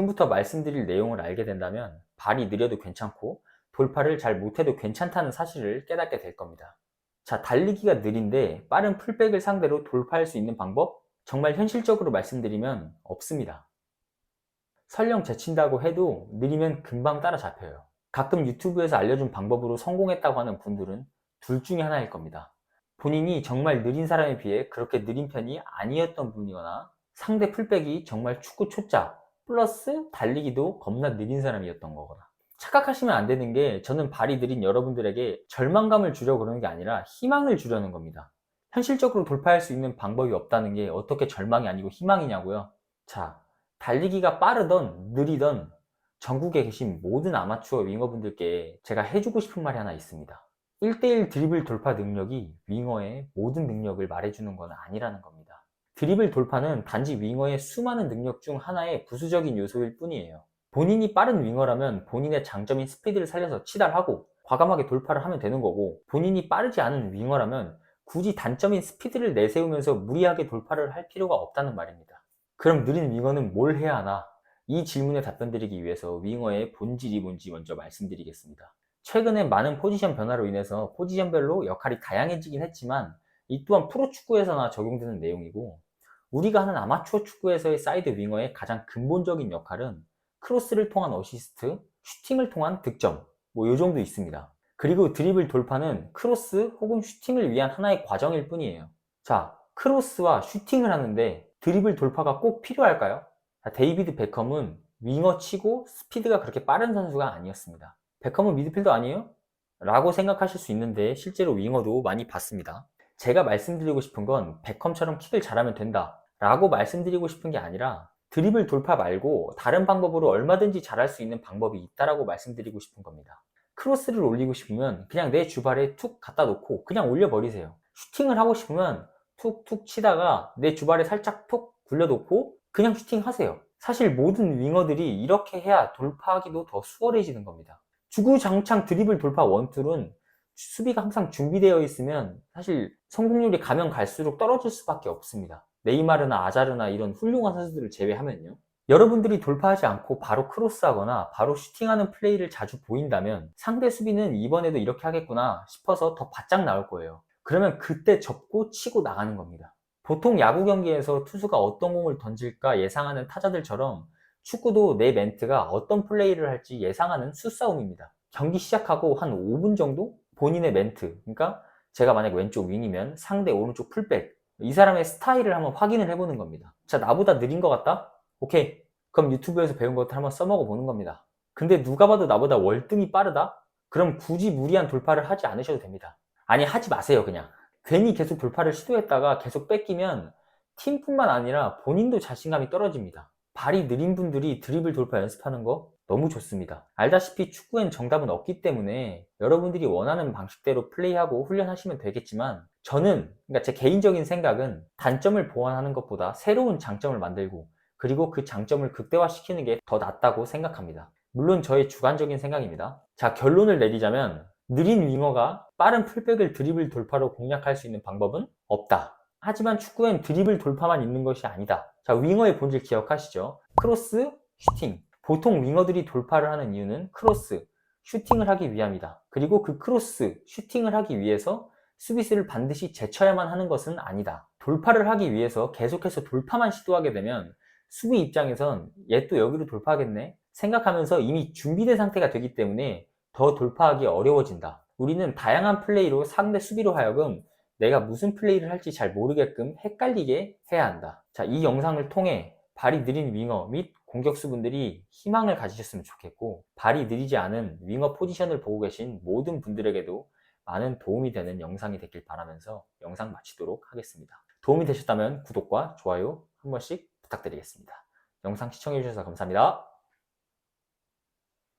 지금부터 말씀드릴 내용을 알게 된다면 발이 느려도 괜찮고 돌파를 잘 못해도 괜찮다는 사실을 깨닫게 될 겁니다. 자, 달리기가 느린데 빠른 풀백을 상대로 돌파할 수 있는 방법? 정말 현실적으로 말씀드리면 없습니다. 설령 제친다고 해도 느리면 금방 따라잡혀요. 가끔 유튜브에서 알려준 방법으로 성공했다고 하는 분들은 둘 중에 하나일 겁니다. 본인이 정말 느린 사람에 비해 그렇게 느린 편이 아니었던 분이거나 상대 풀백이 정말 축구 초짜 플러스 달리기도 겁나 느린 사람이었던 거거나 착각하시면 안 되는 게 저는 발이 느린 여러분들에게 절망감을 주려고 그러는 게 아니라 희망을 주려는 겁니다. 현실적으로 돌파할 수 있는 방법이 없다는 게 어떻게 절망이 아니고 희망이냐고요? 자, 달리기가 빠르던 느리던 전국에 계신 모든 아마추어 윙어분들께 제가 해주고 싶은 말이 하나 있습니다. 1대1 드리블 돌파 능력이 윙어의 모든 능력을 말해주는 건 아니라는 겁니다. 드리블 돌파는 단지 윙어의 수많은 능력 중 하나의 부수적인 요소일 뿐이에요. 본인이 빠른 윙어라면 본인의 장점인 스피드를 살려서 치달하고 과감하게 돌파를 하면 되는 거고 본인이 빠르지 않은 윙어라면 굳이 단점인 스피드를 내세우면서 무리하게 돌파를 할 필요가 없다는 말입니다. 그럼 느린 윙어는 뭘 해야 하나? 이 질문에 답변 드리기 위해서 윙어의 본질이 뭔지 먼저 말씀드리겠습니다. 최근에 많은 포지션 변화로 인해서 포지션별로 역할이 다양해지긴 했지만 이 또한 프로축구에서나 적용되는 내용이고 우리가 하는 아마추어 축구에서의 사이드 윙어의 가장 근본적인 역할은 크로스를 통한 어시스트, 슈팅을 통한 득점 뭐 요 정도 있습니다. 그리고 드리블 돌파는 크로스 혹은 슈팅을 위한 하나의 과정일 뿐이에요. 자, 크로스와 슈팅을 하는데 드리블 돌파가 꼭 필요할까요? 자, 데이비드 베컴은 윙어 치고 스피드가 그렇게 빠른 선수가 아니었습니다. 베컴은 미드필더 아니에요? 라고 생각하실 수 있는데 실제로 윙어도 많이 봤습니다. 제가 말씀드리고 싶은 건 베컴처럼 킥을 잘하면 된다 라고 말씀드리고 싶은 게 아니라 드리블 돌파 말고 다른 방법으로 얼마든지 잘할 수 있는 방법이 있다라고 말씀드리고 싶은 겁니다. 크로스를 올리고 싶으면 그냥 내 주발에 툭 갖다 놓고 그냥 올려버리세요. 슈팅을 하고 싶으면 툭툭 치다가 내 주발에 살짝 톡 굴려놓고 그냥 슈팅 하세요. 사실 모든 윙어들이 이렇게 해야 돌파하기도 더 수월해지는 겁니다. 주구장창 드리블 돌파 원툴은 수비가 항상 준비되어 있으면 사실 성공률이 가면 갈수록 떨어질 수밖에 없습니다. 네이마르나 아자르나 이런 훌륭한 선수들을 제외하면요. 여러분들이 돌파하지 않고 바로 크로스하거나 바로 슈팅하는 플레이를 자주 보인다면 상대 수비는 이번에도 이렇게 하겠구나 싶어서 더 바짝 나올 거예요. 그러면 그때 접고 치고 나가는 겁니다. 보통 야구 경기에서 투수가 어떤 공을 던질까 예상하는 타자들처럼 축구도 내 멘트가 어떤 플레이를 할지 예상하는 수싸움입니다. 경기 시작하고 한 5분 정도 본인의 멘트, 그러니까 제가 만약 왼쪽 윙이면 상대 오른쪽 풀백, 이 사람의 스타일을 한번 확인을 해보는 겁니다. 자, 나보다 느린 것 같다? 오케이. 그럼 유튜브에서 배운 것들 한번 써먹어 보는 겁니다. 근데 누가 봐도 나보다 월등히 빠르다? 그럼 굳이 무리한 돌파를 하지 않으셔도 됩니다. 아니, 하지 마세요, 그냥. 괜히 계속 돌파를 시도했다가 계속 뺏기면 팀뿐만 아니라 본인도 자신감이 떨어집니다. 발이 느린 분들이 드리블 돌파 연습하는 거 너무 좋습니다. 알다시피 축구엔 정답은 없기 때문에 여러분들이 원하는 방식대로 플레이하고 훈련하시면 되겠지만 저는 그러니까 제 개인적인 생각은 단점을 보완하는 것보다 새로운 장점을 만들고 그리고 그 장점을 극대화시키는 게 더 낫다고 생각합니다. 물론 저의 주관적인 생각입니다. 자, 결론을 내리자면 느린 윙어가 빠른 풀백을 드리블 돌파로 공략할 수 있는 방법은 없다. 하지만 축구엔 드리블 돌파만 있는 것이 아니다. 자, 윙어의 본질 기억하시죠? 크로스, 슈팅. 보통 윙어들이 돌파를 하는 이유는 크로스, 슈팅을 하기 위함이다. 그리고 그 크로스, 슈팅을 하기 위해서 수비수를 반드시 제쳐야만 하는 것은 아니다. 돌파를 하기 위해서 계속해서 돌파만 시도하게 되면 수비 입장에선 얘 또 여기로 돌파하겠네? 생각하면서 이미 준비된 상태가 되기 때문에 더 돌파하기 어려워진다. 우리는 다양한 플레이로 상대 수비로 하여금 내가 무슨 플레이를 할지 잘 모르게끔 헷갈리게 해야 한다. 자, 이 영상을 통해 발이 느린 윙어 및 공격수분들이 희망을 가지셨으면 좋겠고 발이 느리지 않은 윙어 포지션을 보고 계신 모든 분들에게도 많은 도움이 되는 영상이 됐길 바라면서 영상 마치도록 하겠습니다. 도움이 되셨다면 구독과 좋아요 한 번씩 부탁드리겠습니다. 영상 시청해주셔서 감사합니다.